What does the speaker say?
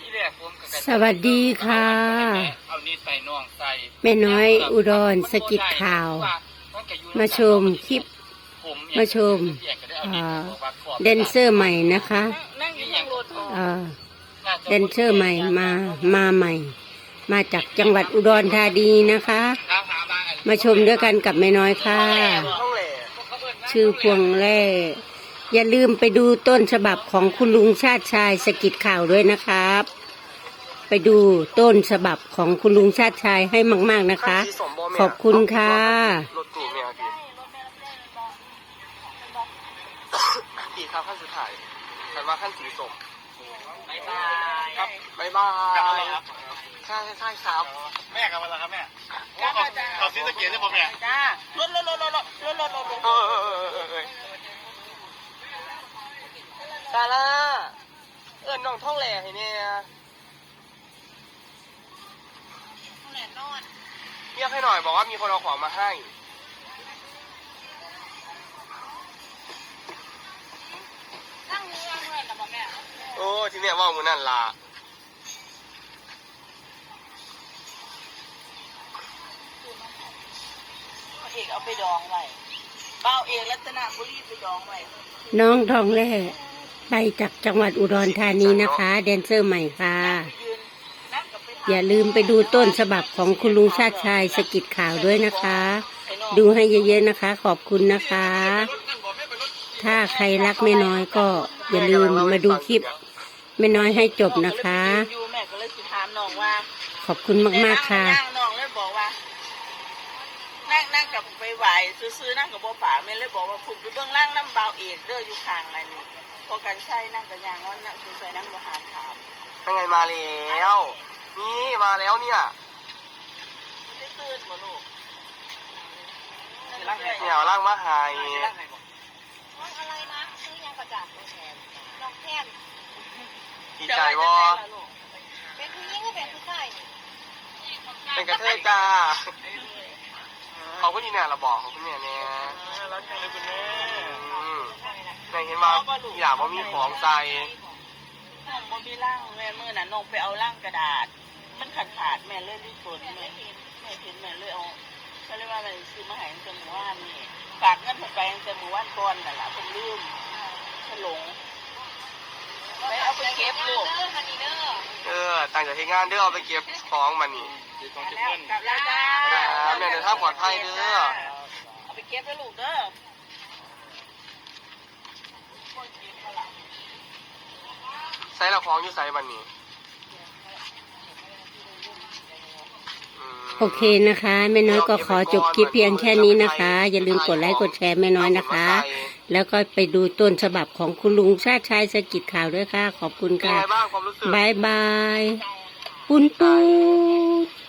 ที่แรกผมก็สวัสดีค่ะเอานี่ใส่น่องใส่แม่น้อยอุดรสกิดข่าว มาชมคลิป มาชมอ่าแดนเซอร์ใหม่นะคะนั่งอยู่ยังรถเอ่อแดนเซอร์ใหม่มามาใหม่ มาจากจังหวัดอุดรธานีนะคะ มาชมด้วยกันกับแม่น้อยค่ะห้องแหล่ชื่อพวงแร่ อย่าลืมไปดูต้นฉบับของคุณลุงชาติชายสกิดข่าวด้วยนะครับ ไปดูต้นฉบับของคุณลุงชาติชายให้มาก ๆนะคะ ขอบคุณค่ะรถตู้เนี่ยพี่กี่ครับขั้นสุดท้ายฉันว่าขั้นสีส้มบ๊ายบายครับบ๊ายบายกลับมาแล้วครับใช่ใช่ครับแม่กลับมาแล้วครับแม่ขอขอซีสเกียร์ได้ผมเนี่ยจ้ารถรถรถรถรถรถรถรถรถ เออเออเออเออเออ ซาร่า เอิญน้องท่องแหล่ให้เนี่ยแหน่นอนเรียกให้หน่อยบอกว่ามีคนเอาของมาให้นั่งเรือเมื่อนะบ่แม่โอ้ที่เนี่ยว่ามือนั่นล่ะพระเอกเอาไปดองไว้เบ้าเอกรัตนบุรีไปดองไว้น้องทองแร่ ไปจากจังหวัดอุดรธานีนะคะ แดนเซอร์ใหม่ค่ะยืนนั่งกับไปอย่าลืมไปดูต้นฉบับของคุณลุงชาติชายสกิดข่าวด้วยนะคะ ดูให้เยอะๆนะคะ ขอบคุณนะคะ ถ้าใครรักแม่น้อยก็ อย่าลืมมาดูคลิปแม่น้อยให้จบนะคะอยู่แม่ก็เลยสิถามน้องว่าขอบคุณมากๆค่ะนั่งน้องเลยบอกว่านั่งนั่งกับไปไหวซื้อๆนั่งกับบ่ป่าแม่เลยบอกว่าคุณไปเบื้องล่างน้ำเบาเอกเด้ออยู่ข้างอะไรนี่ พอกันใช่นั่งกับยางว่านั่งคือใส่นั่งบ่หามถามเป็นไงมาแล้ว นี่มาแล้วเนี่ยได้ตื่นบ่ลูกเนี่ยเอาร่างมาใหายอะไรนะซื้อยังประจักษ์น้องแค้นดีใจวะเป็นผู้หญิงก็เป็นผู้ชายเป็นกระเทยจ้าเขาก็ดีเนี่ยเราบอกเขาก็เนี่ยเนี่ย รักจังเลยคุณแม่อืมในเห็นว่าอยากว่ามีของใส่น้องบ่มีร่างแม่มือน่ะน้องไปเอาร่างกระดาษ มันขาดขาดแม่เลยรีบฝนแม่เห็นแม่เห็นแม่เลยเอาก็เลยว่าแม่ซื้อมาให้ตั้งแต่หมู่บ้านนี่ฝากเงินผมไปตั้งแต่หมู่บ้านก่อนนั่นล่ะผมลืมฉลงไปเอาไปเก็บลูกเออต่างจากเหตุงานเด้อเอาไปเก็บของมันนี่ดีของเพื่อนกลับแล้วจ้า ครับแม่เดินทางปลอดภัยเด้อ ไปเก็บแล้วลูกเด้อใส่ละของอยู่ใส่มันนี่มโอเคนะคะ แม่น้อยก็ขอจบคลิปเพียงแค่นี้นะคะ อย่าลืมกดไลค์กดแชร์แม่น้อยนะคะ แล้วก็ไปดูต้นฉบับของคุณลุงชาติชายสกิดข่าวด้วยค่ะ ขอบคุณเป็นค่ะไงบ้างความรู้สึกบายบายปุ้นปูน